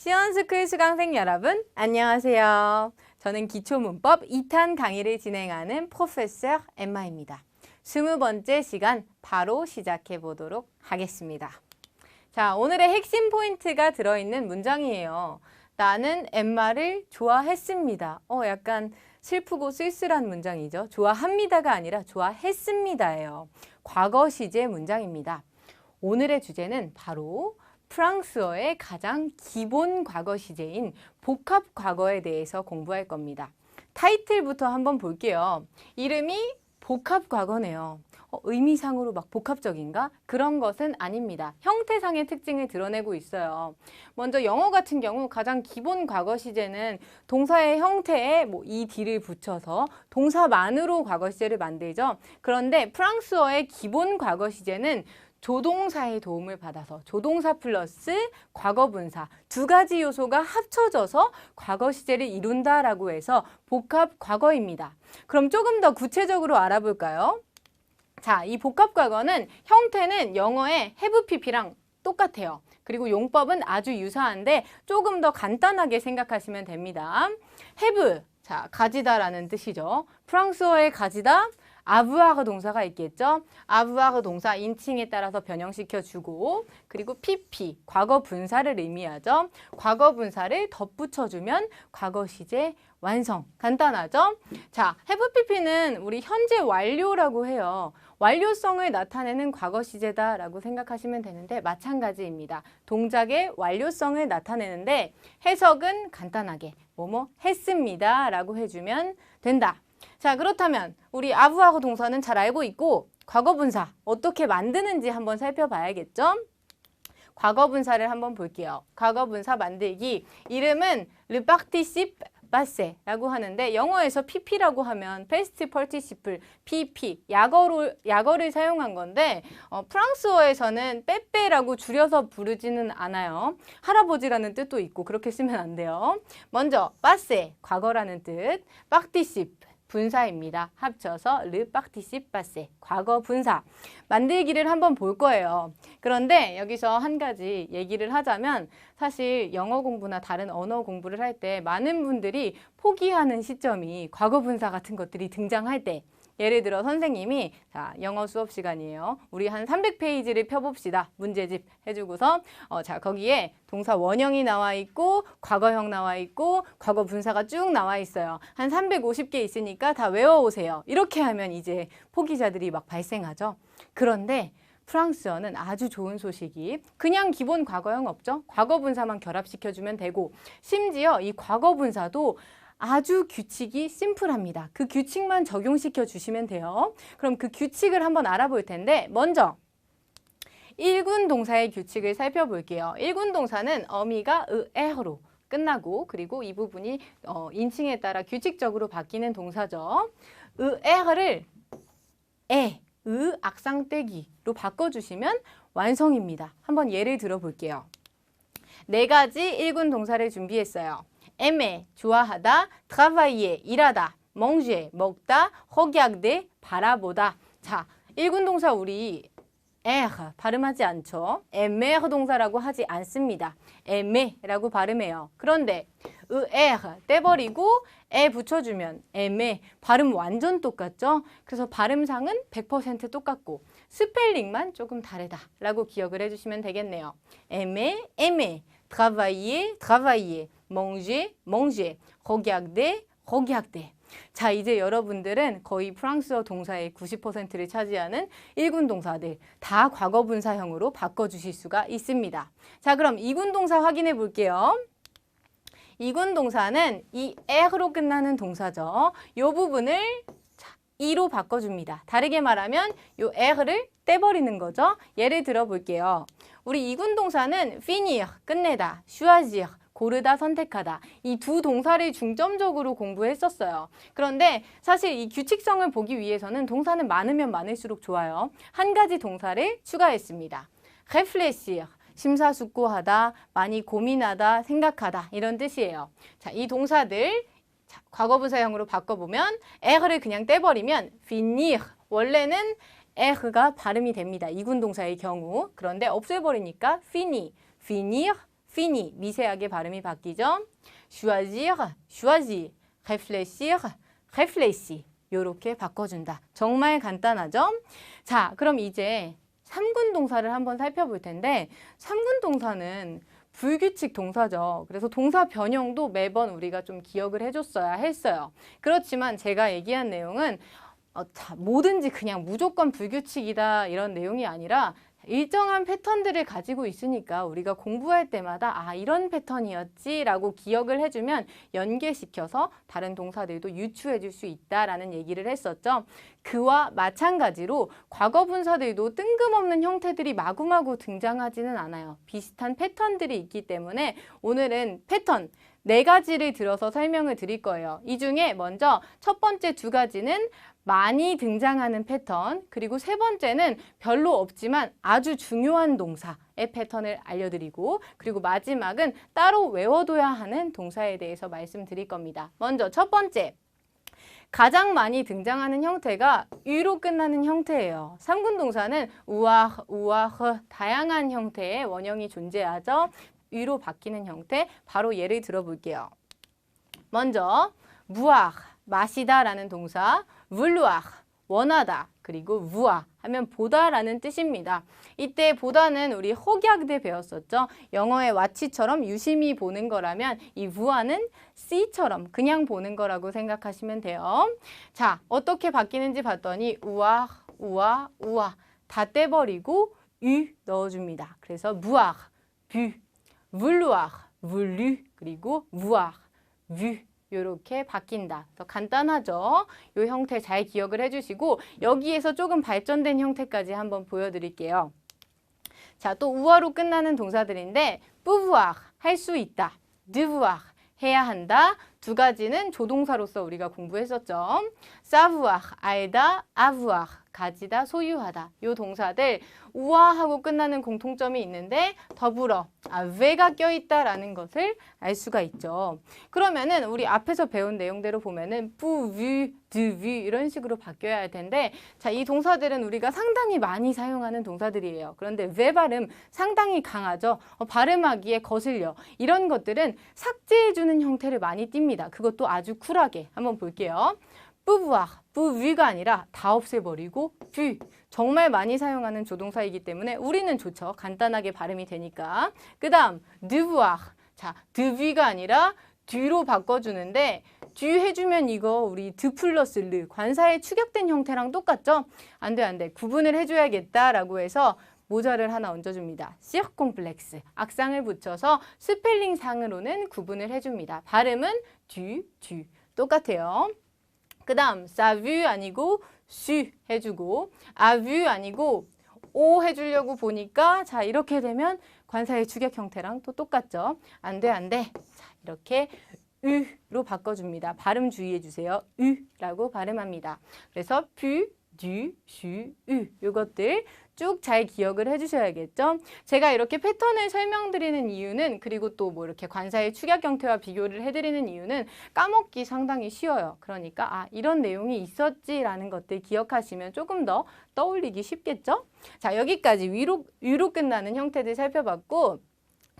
시원스쿨 수강생 여러분, 안녕하세요. 저는 기초문법 2탄 강의를 진행하는 프로페서 엠마입니다. 스무 번째 시간 바로 시작해 보도록 하겠습니다. 자, 오늘의 핵심 포인트가 들어있는 문장이에요. 나는 엠마를 좋아했습니다. 어, 약간 슬프고 쓸쓸한 문장이죠. 좋아합니다가 아니라 좋아했습니다예요. 과거 시제 문장입니다. 오늘의 주제는 바로 프랑스어의 가장 기본 과거 시제인 복합 과거에 대해서 공부할 겁니다. 타이틀부터 한번 볼게요. 이름이 복합 과거네요. 어, 의미상으로 막 복합적인가? 그런 것은 아닙니다. 형태상의 특징을 드러내고 있어요. 먼저 영어 같은 경우 가장 기본 과거 시제는 동사의 형태에 뭐 ed를 붙여서 동사만으로 과거 시제를 만들죠. 그런데 프랑스어의 기본 과거 시제는 조동사의 도움을 받아서 조동사 플러스 과거분사 두 가지 요소가 합쳐져서 과거 시제를 이룬다라고 해서 복합 과거입니다. 그럼 조금 더 구체적으로 알아볼까요? 자, 이 복합 과거는 형태는 영어의 have pp랑 똑같아요. 그리고 용법은 아주 유사한데 조금 더 간단하게 생각하시면 됩니다. have, 자, 가지다라는 뜻이죠. 프랑스어의 가지다, 아부아르 동사가 있겠죠. 아부아르 동사 인칭에 따라서 변형시켜 주고 그리고 pp 과거 분사를 의미하죠. 과거 분사를 덧붙여 주면 과거 시제 완성. 간단하죠? 자, have pp는 우리 현재 완료라고 해요. 완료성을 나타내는 과거 시제다라고 생각하시면 되는데 마찬가지입니다. 동작의 완료성을 나타내는데 해석은 간단하게 뭐뭐 했습니다라고 해주면 된다. 자, 그렇다면 우리 아부하고 동사는 잘 알고 있고 과거 분사 어떻게 만드는지 한번 살펴봐야겠죠? 과거 분사를 한번 볼게요. 과거 분사 만들기 이름은 participe passé라고 하는데 영어에서 pp라고 하면 past participle pp 약어로 약어를 사용한 건데 어, 프랑스어에서는 빼빼라고 줄여서 부르지는 않아요. 할아버지라는 뜻도 있고 그렇게 쓰면 안 돼요. 먼저 passé 과거라는 뜻, participe 분사입니다. 합쳐서 participe passé 과거 분사 만들기를 한번 볼 거예요. 그런데 여기서 한 가지 얘기를 하자면 사실 영어 공부나 다른 언어 공부를 할 때 많은 분들이 포기하는 시점이 과거 분사 같은 것들이 등장할 때 예를 들어 선생님이 자 영어 수업 시간이에요. 우리 한 300페이지를 펴봅시다. 문제집 해주고서 어, 자 거기에 동사 원형이 나와 있고 과거형 나와 있고 과거 분사가 쭉 나와 있어요. 한 350개 있으니까 다 외워오세요. 이렇게 하면 이제 포기자들이 막 발생하죠. 그런데 프랑스어는 아주 좋은 소식이 그냥 기본 과거형 없죠. 과거 분사만 결합시켜주면 되고 심지어 이 과거 분사도 아주 규칙이 심플합니다. 그 규칙만 적용시켜 주시면 돼요. 그럼 그 규칙을 한번 알아볼 텐데 먼저 1군 동사의 규칙을 살펴볼게요. 1군 동사는 어미가 으에로 끝나고 그리고 이 부분이 어, 인칭에 따라 규칙적으로 바뀌는 동사죠. 으에를 에, 으 악상 떼기로 바꿔주시면 완성입니다. 한번 예를 들어볼게요. 네 가지 1군 동사를 준비했어요. Aimer 좋아하다, travailler 일하다, manger 먹다, regarder 바라보다. 자, 1군 동사 우리 er 발음하지 않죠. aimer 동사라고 하지 않습니다. aimer라고 발음해요. 그런데 er 떼버리고 에 붙여주면 aimer 발음 완전 똑같죠. 그래서 발음상은 100% 똑같고 스펠링만 조금 다르다라고 기억을 해주시면 되겠네요. aimer, aimer, travailler, travailler. Manger, manger, regarder, regarder. 자, 이제 여러분들은 거의 프랑스어 동사의 90%를 차지하는 1군 동사들 다 과거 분사형으로 바꿔주실 수가 있습니다. 자, 그럼 2군 동사 확인해 볼게요. 2군 동사는 이 에로 끝나는 동사죠. 이 부분을 자, 이로 바꿔줍니다. 다르게 말하면 이 에를 떼버리는 거죠. 예를 들어 볼게요. 우리 2군 동사는 finir, 끝내다, choisir, 고르다, 선택하다. 이 두 동사를 중점적으로 공부했었어요. 그런데 사실 이 규칙성을 보기 위해서는 동사는 많으면 많을수록 좋아요. 한 가지 동사를 추가했습니다. réfléchir, 심사숙고하다, 많이 고민하다, 생각하다 이런 뜻이에요. 자, 이 동사들 자, 과거분사형으로 바꿔보면 에르를 그냥 떼버리면 finir 원래는 에르가 발음이 됩니다. 이군 동사의 경우. 그런데 없애버리니까 fini, finir, fini 미세하게 발음이 바뀌죠. choisir, choisir, réfléchir, réfléchir 요렇게 바꿔준다. 정말 간단하죠? 자, 그럼 이제 삼군 동사를 한번 살펴볼 텐데 삼군 동사는 불규칙 동사죠. 그래서 동사 변형도 매번 우리가 좀 기억을 해줬어야 했어요. 그렇지만 제가 얘기한 내용은 어, 자, 뭐든지 그냥 무조건 불규칙이다 이런 내용이 아니라 일정한 패턴들을 가지고 있으니까 우리가 공부할 때마다 아 이런 패턴이었지 라고 기억을 해주면 연계시켜서 다른 동사들도 유추해 줄 수 있다라는 얘기를 했었죠. 그와 마찬가지로 과거 분사들도 뜬금없는 형태들이 마구마구 등장하지는 않아요. 비슷한 패턴들이 있기 때문에 오늘은 패턴 네 가지를 들어서 설명을 드릴 거예요. 이 중에 먼저 첫 번째 두 가지는 많이 등장하는 패턴, 그리고 세 번째는 별로 없지만 아주 중요한 동사의 패턴을 알려드리고, 그리고 마지막은 따로 외워둬야 하는 동사에 대해서 말씀드릴 겁니다. 먼저 첫 번째. 가장 많이 등장하는 형태가 유로 끝나는 형태예요. 삼군 동사는 우아, 우아, 다양한 형태의 원형이 존재하죠. 위로 바뀌는 형태 바로 예를 들어볼게요. 먼저 무악 마시다라는 동사 vouloir 원하다 그리고 voir 하면 보다라는 뜻입니다. 이때 보다는 우리 혹약 배웠었죠. 영어의 와치처럼 유심히 보는 거라면 이 voir는 see처럼 그냥 보는 거라고 생각하시면 돼요. 자 어떻게 바뀌는지 봤더니 우아 우아 우아 다 떼버리고 유 넣어줍니다. 그래서 무악 부 vouloir, voulu, 그리고 voir, vu 이렇게 바뀐다. 더 간단하죠? 이 형태 잘 기억을 해주시고 여기에서 조금 발전된 형태까지 한번 보여드릴게요. 자, 또 우어로 끝나는 동사들인데 pouvoir, 할 수 있다. devoir, 해야 한다. 두 가지는 조동사로서 우리가 공부했었죠. Savoir, 알다, avoir, 가지다, 소유하다. 요 동사들 우아하고 끝나는 공통점이 있는데 더불어 아, 왜가 껴있다라는 것을 알 수가 있죠. 그러면은 우리 앞에서 배운 내용대로 보면은 뿌, 위, 드, 위 이런 식으로 바뀌어야 할 텐데 자, 이 동사들은 우리가 상당히 많이 사용하는 동사들이에요. 그런데 왜 발음 상당히 강하죠. 어, 발음하기에 거슬려. 이런 것들은 삭제해주는 형태를 많이 띱니다. 그것도 아주 쿨하게 한번 볼게요. 뿌부아, 뿌위가 아니라 다 없애버리고 뷰. 정말 많이 사용하는 조동사이기 때문에 우리는 좋죠. 간단하게 발음이 되니까. 그 다음, 드부아. 자, 드위가 아니라 뒤로 바꿔주는데 뒤 해주면 이거 우리 드 플러스 르 관사의 축약된 형태랑 똑같죠? 안 돼, 안 돼. 구분을 해줘야겠다라고 해서 모자를 하나 얹어줍니다. 시어콤플렉스 악상을 붙여서 스펠링 상으로는 구분을 해줍니다. 발음은 뒤, 뒤 똑같아요. 그 다음 사뷰 아니고 슈 해주고 아뷰 아니고 오 해주려고 보니까 자 이렇게 되면 관사의 축약 형태랑 또 똑같죠. 안 돼, 안 돼. 자 이렇게 으로 바꿔줍니다. 발음 주의해 주세요. 으라고 발음합니다. 그래서 뷰, 듀, 슈, 으 요것들 쭉 잘 기억을 해주셔야겠죠. 제가 이렇게 패턴을 설명드리는 이유는 그리고 또 뭐 이렇게 관사의 축약 형태와 비교를 해드리는 이유는 까먹기 상당히 쉬워요. 그러니까 아 이런 내용이 있었지라는 것들 기억하시면 조금 더 떠올리기 쉽겠죠. 자 여기까지 위로 위로 끝나는 형태들 살펴봤고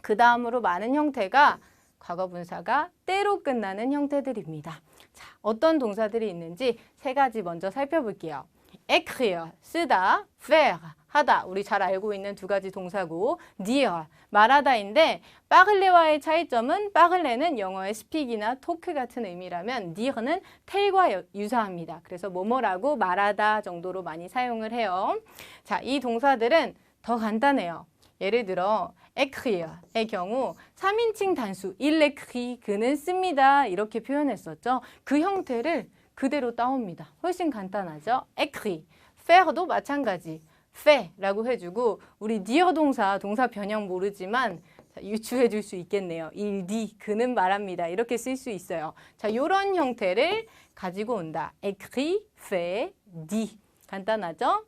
그 다음으로 많은 형태가 과거 분사가 때로 끝나는 형태들입니다. 자, 어떤 동사들이 있는지 세 가지 먼저 살펴볼게요. écrire, 쓰다, faire, 하다. 우리 잘 알고 있는 두 가지 동사고 dire, 말하다인데 빠글레와의 차이점은 빠글레는 영어의 스픽이나 토크 같은 의미라면 dire는 텔과 유사합니다. 그래서 뭐뭐라고 말하다 정도로 많이 사용을 해요. 자, 이 동사들은 더 간단해요. 예를 들어 écrire의 경우 3인칭 단수 il écrit 그는 씁니다. 이렇게 표현했었죠. 그 형태를 그대로 따옵니다. 훨씬 간단하죠. écrit, faire도 마찬가지. Fait라고 해주고 우리 dire 동사, 동사 변형 모르지만 유추해 줄 수 있겠네요. dit, 그는 말합니다. 이렇게 쓸 수 있어요. 자, 이런 형태를 가지고 온다. écrit, fait, dit. 간단하죠?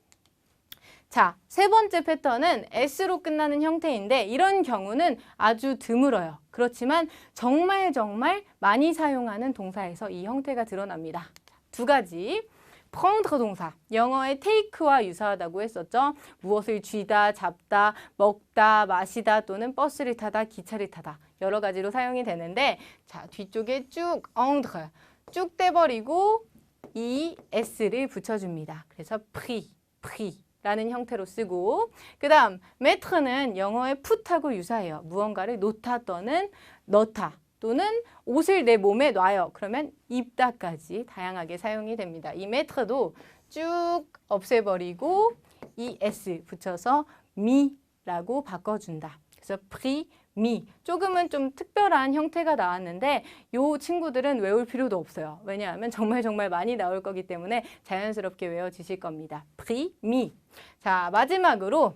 자, 세 번째 패턴은 S로 끝나는 형태인데 이런 경우는 아주 드물어요. 그렇지만 정말 정말 많이 사용하는 동사에서 이 형태가 드러납니다. 두 가지. Prendre 동사. 영어의 take와 유사하다고 했었죠. 무엇을 쥐다, 잡다, 먹다, 마시다 또는 버스를 타다, 기차를 타다. 여러 가지로 사용이 되는데 자, 뒤쪽에 쭉 entre 쭉 떼버리고 이 s를 붙여줍니다. 그래서 pris, pris. 라는 형태로 쓰고 그 다음 metre는 영어의 put하고 유사해요. 무언가를 놓다 또는 넣다 또는 옷을 내 몸에 놔요. 그러면 입다까지 다양하게 사용이 됩니다. 이 metre도 쭉 없애버리고 es 붙여서 mi라고 바꿔준다. 그래서 pris, mi. 조금은 좀 특별한 형태가 나왔는데 요 친구들은 외울 필요도 없어요. 왜냐하면 정말 정말 많이 나올 거기 때문에 자연스럽게 외워지실 겁니다. pris, mi. 자, 마지막으로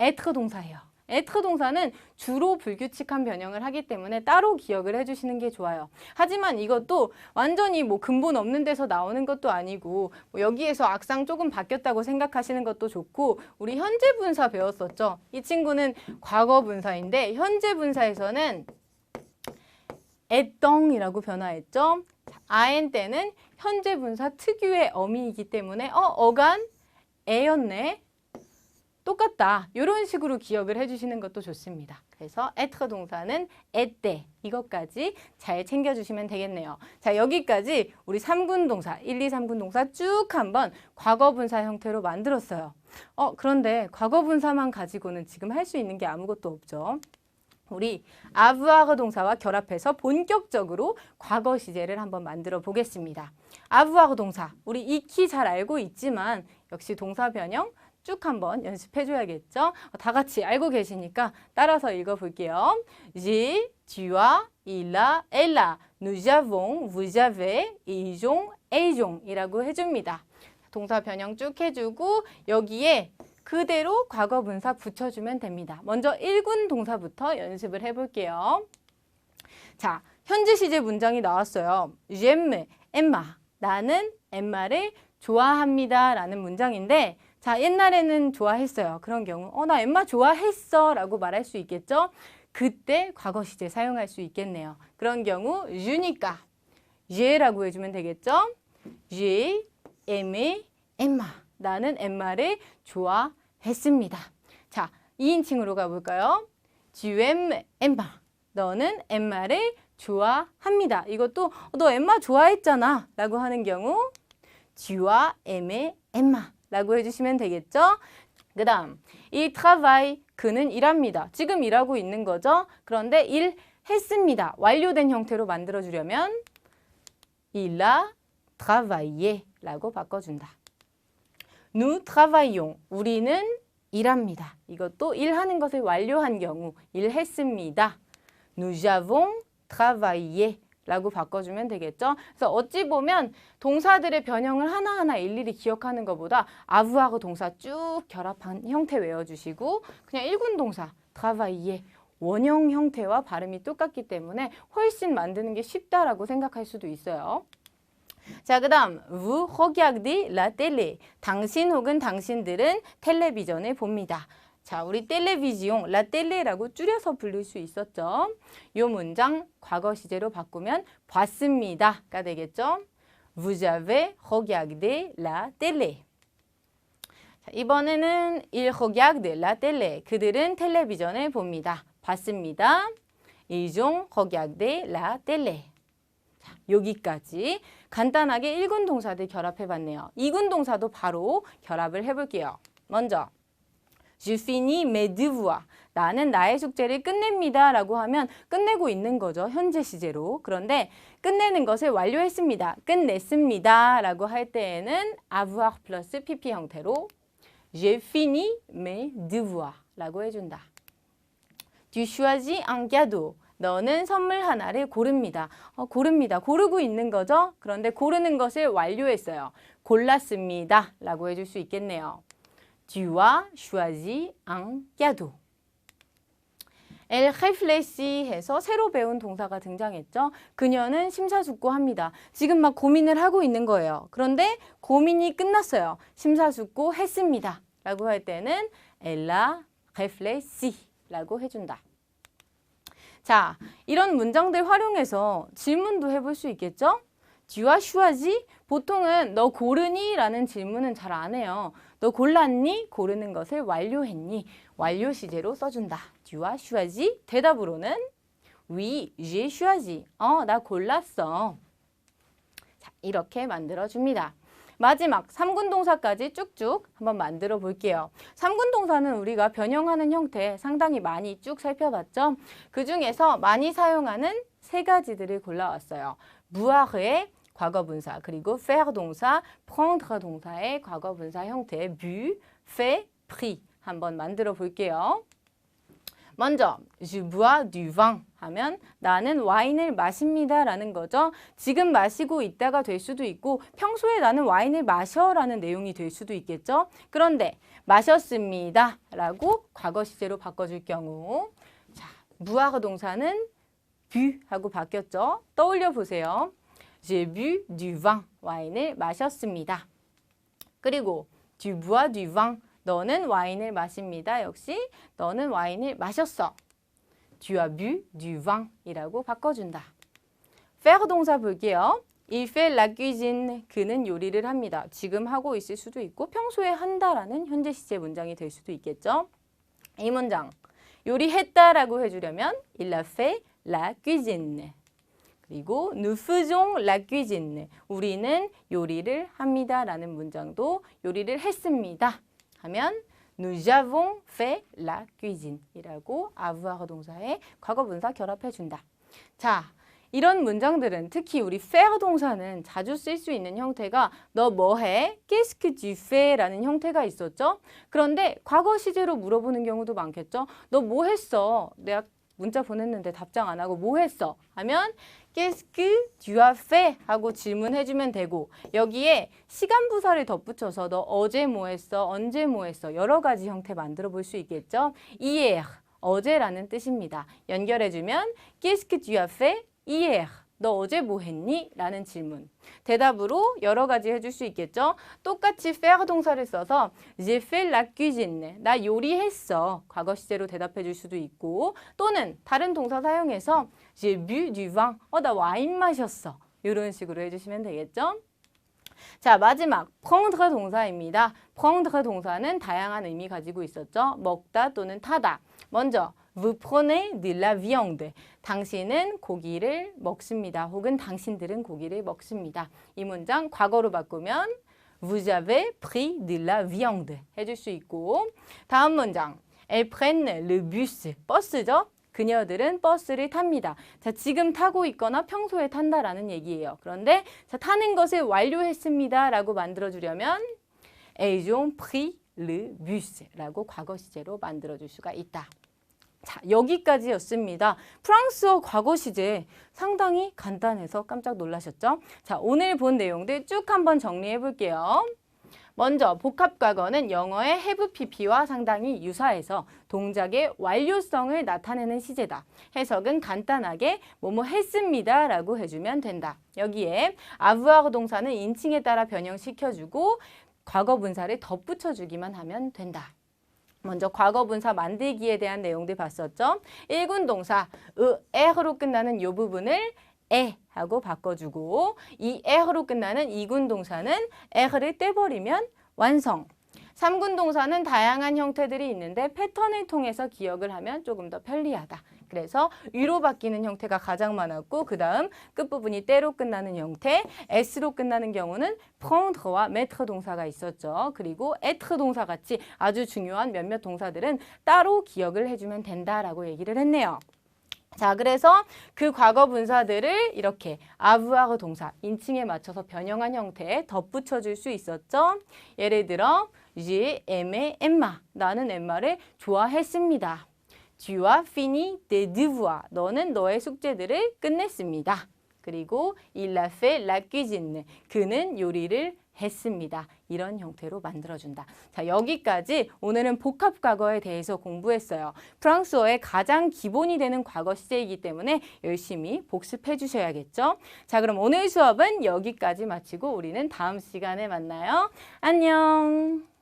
être 동사예요. Être 동사는 주로 불규칙한 변형을 하기 때문에 따로 기억을 해주시는 게 좋아요. 하지만 이것도 완전히 뭐 근본 없는 데서 나오는 것도 아니고 뭐 여기에서 악상 조금 바뀌었다고 생각하시는 것도 좋고 우리 현재 분사 배웠었죠. 이 친구는 과거 분사인데 현재 분사에서는 애덩이라고 변화했죠. 아엔 때는 현재 분사 특유의 어미이기 때문에 어 어간 애였네. 똑같다. 이런 식으로 기억을 해주시는 것도 좋습니다. 그래서 être 동사는 에때 이것까지 잘 챙겨주시면 되겠네요. 자 여기까지 우리 3군 동사 1, 2, 3군 동사 쭉 한번 과거 분사 형태로 만들었어요. 어 그런데 과거 분사만 가지고는 지금 할 수 있는 게 아무것도 없죠. 우리 아부아르 동사와 결합해서 본격적으로 과거 시제를 한번 만들어 보겠습니다. 아부아르 동사 우리 익히 잘 알고 있지만 역시 동사 변형 쭉 한번 연습해 줘야겠죠? 다 같이 알고 계시니까 따라서 읽어 볼게요. J'ai, tu as, il a, elle a, nous avons, vous avez, ils ont, elles ont 이라고 해줍니다. 동사 변형 쭉 해주고 여기에 그대로 과거 분사 붙여주면 됩니다. 먼저 1군 동사부터 연습을 해볼게요. 자, 현재 시제 문장이 나왔어요. J'aime Emma. 나는 엠마를 좋아합니다. 라는 문장인데 자, 옛날에는 좋아했어요. 그런 경우, 어, 나 엠마 좋아했어. 라고 말할 수 있겠죠? 그때 과거 시제 사용할 수 있겠네요. 그런 경우, 주니까, j'ai,라고 해주면 되겠죠? j'ai aimé 엠마. 나는 엠마를 좋아했습니다. 자, 2인칭으로 가볼까요? aimes 엠마. 너는 엠마를 좋아합니다. 이것도 너 엠마 좋아했잖아. 라고 하는 경우, as aimé 엠마. 라고 해주시면 되겠죠? 그 다음, 이 travail, 그는 일합니다. 지금 일하고 있는 거죠? 그런데 일 했습니다. 완료된 형태로 만들어주려면 il a travaillé 라고 바꿔준다. nous travaillons, 우리는 일합니다. 이것도 일하는 것을 완료한 경우 일했습니다. nous avons travaillé 라고 바꿔주면 되겠죠. 그래서 어찌 보면 동사들의 변형을 하나하나 일일이 기억하는 것보다 아부하고 동사 쭉 결합한 형태 외워주시고 그냥 1군 동사 travailler 원형 형태와 발음이 똑같기 때문에 훨씬 만드는 게 쉽다라고 생각할 수도 있어요. 자, 그 다음, vous regardez la télé. 당신 혹은 당신들은 텔레비전을 봅니다. 자, 우리 텔레비지용, 라 텔레라고 줄여서 부를 수 있었죠. 이 문장 과거 시제로 바꾸면 봤습니다가 되겠죠. Vous avez regardé la télé. 자, 이번에는 il regarde la télé. 그들은 텔레비전을 봅니다. 봤습니다. Ils ont regardé la télé. 자, 여기까지 간단하게 1군 동사들 결합해 봤네요. 2군 동사도 바로 결합을 해 볼게요. 먼저 Je finis mes devoirs. 나는 나의 숙제를 끝냅니다. 라고 하면 끝내고 있는 거죠. 현재 시제로. 그런데 끝내는 것을 완료했습니다. 끝냈습니다. 라고 할 때에는 avoir 플러스 pp 형태로 J'ai fini mes devoirs. 라고 해준다. Tu choisis un cadeau. 너는 선물 하나를 고릅니다. 어, 고릅니다. 고르고 있는 거죠. 그런데 고르는 것을 완료했어요. 골랐습니다. 라고 해줄 수 있겠네요. Tu as choisi un cadeau. Elle réfléchit 해서 새로 배운 동사가 등장했죠. 그녀는 심사숙고합니다. 지금 막 고민을 하고 있는 거예요. 그런데 고민이 끝났어요. 심사숙고 했습니다. 라고 할 때는 elle a réfléchi 라고 해준다. 자, 이런 문장들 활용해서 질문도 해볼 수 있겠죠? as choisi? 보통은 너 고르니? 라는 질문은 잘 안 해요. 너 골랐니? 고르는 것을 완료했니? 완료 시제로 써준다. as choisi? 대답으로는 oui, j'ai choisi. 어, 나 골랐어. 자, 이렇게 만들어 줍니다. 마지막 3군 동사까지 쭉쭉 한번 만들어 볼게요. 3군 동사는 우리가 변형하는 형태 상당히 많이 쭉 살펴봤죠. 그 중에서 많이 사용하는 세 가지들을 골라왔어요. 무아르의 과거 분사 그리고 faire 동사, prendre 동사의 과거 분사 형태 bu, fait, pris 한번 만들어 볼게요. 먼저 je bois du vin 하면 나는 와인을 마십니다 라는 거죠. 지금 마시고 있다가 될 수도 있고 평소에 나는 와인을 마셔 라는 내용이 될 수도 있겠죠. 그런데 마셨습니다 라고 과거 시제로 바꿔줄 경우 자, 무화과 동사는 bu 하고 바뀌었죠. 떠올려 보세요. J'ai bu du vin 와인을 마셨습니다. 그리고 tu bois du vin 너는 와인을 마십니다. 역시 너는 와인을 마셨어. Tu as bu du vin 이라고 바꿔준다. faire 동사 볼게요. Il fait la cuisine. 그는 요리를 합니다. 지금 하고 있을 수도 있고 평소에 한다라는 현재 시제 문장이 될 수도 있겠죠. 이 문장 요리했다라고 해주려면 il a fait la cuisine. 그리고 la cuisine. 우리는 요리를 합니다라는 문장도 요리를 했습니다. 하면 nous avons fait la cuisine 이라고 avoir 동사에 과거 분사 결합해 준다. 자, 이런 문장들은 특히 우리 faire 동사는 자주 쓸 수 있는 형태가 너 뭐해? qu'est-ce que tu fais? 라는 형태가 있었죠. 그런데 과거 시제로 물어보는 경우도 많겠죠. 너 뭐 했어? 내가 문자 보냈는데 답장 안 하고 뭐 했어? 하면 as fait? 하고 질문해 주면 되고 여기에 시간 부사를 덧붙여서 너 어제 뭐 했어? 언제 뭐 했어? 여러 가지 형태 만들어 볼 수 있겠죠? hier 어제라는 뜻입니다. 연결해 주면 as fait hier? 너 어제 뭐 했니? 라는 질문. 대답으로 여러 가지 해줄 수 있겠죠? 똑같이 faire 동사를 써서 j'ai fait la cuisine. 나 요리했어. 과거 시제로 대답해 줄 수도 있고 또는 다른 동사 사용해서 j'ai bu du vin. 어, 나 와인 마셨어. 이런 식으로 해주시면 되겠죠? 자, 마지막 prendre 동사입니다. prendre 동사는 다양한 의미 가지고 있었죠. 먹다 또는 타다. 먼저 vous prenez de la viande. 당신은 고기를 먹습니다. 혹은 당신들은 고기를 먹습니다. 이 문장 과거로 바꾸면 vous avez pris de la viande 해줄 수 있고 다음 문장 elles prennent le bus. 버스죠. 그녀들은 버스를 탑니다. 자, 지금 타고 있거나 평소에 탄다라는 얘기예요. 그런데 자, 타는 것을 완료했습니다라고 만들어 주려면 elles ont pris le bus라고 과거 시제로 만들어 줄 수가 있다. 자, 여기까지였습니다. 프랑스어 과거 시제 상당히 간단해서 깜짝 놀라셨죠? 자, 오늘 본 내용들 쭉 한번 정리해 볼게요. 먼저 복합 과거는 영어의 have pp와 상당히 유사해서 동작의 완료성을 나타내는 시제다. 해석은 간단하게 뭐뭐 했습니다 라고 해주면 된다. 여기에 avoir 동사는 인칭에 따라 변형시켜주고 과거 분사를 덧붙여주기만 하면 된다. 먼저 과거 분사 만들기에 대한 내용들 봤었죠. 1군 동사 으, 에로 끝나는 이 부분을 에 하고 바꿔주고 이 에로 끝나는 2군 동사는 에를 떼버리면 완성. 3군 동사는 다양한 형태들이 있는데 패턴을 통해서 기억을 하면 조금 더 편리하다. 그래서 위로 바뀌는 형태가 가장 많았고 그 다음 끝부분이 때로 끝나는 형태 s로 끝나는 경우는 prendre와 mettre 동사가 있었죠. 그리고 être 동사 같이 아주 중요한 몇몇 동사들은 따로 기억을 해주면 된다라고 얘기를 했네요. 자, 그래서 그 과거 분사들을 이렇게 avoir 동사, 인칭에 맞춰서 변형한 형태에 덧붙여 줄 수 있었죠. 예를 들어, j'ai aimé Emma. 나는 엠마를 좋아했습니다. Tu as fini tes devoirs. 너는 너의 숙제들을 끝냈습니다. 그리고 il a fait la cuisine. 그는 요리를 했습니다. 이런 형태로 만들어준다. 자, 여기까지 오늘은 복합 과거에 대해서 공부했어요. 프랑스어의 가장 기본이 되는 과거 시제이기 때문에 열심히 복습해 주셔야겠죠. 자, 그럼 오늘 수업은 여기까지 마치고 우리는 다음 시간에 만나요. 안녕.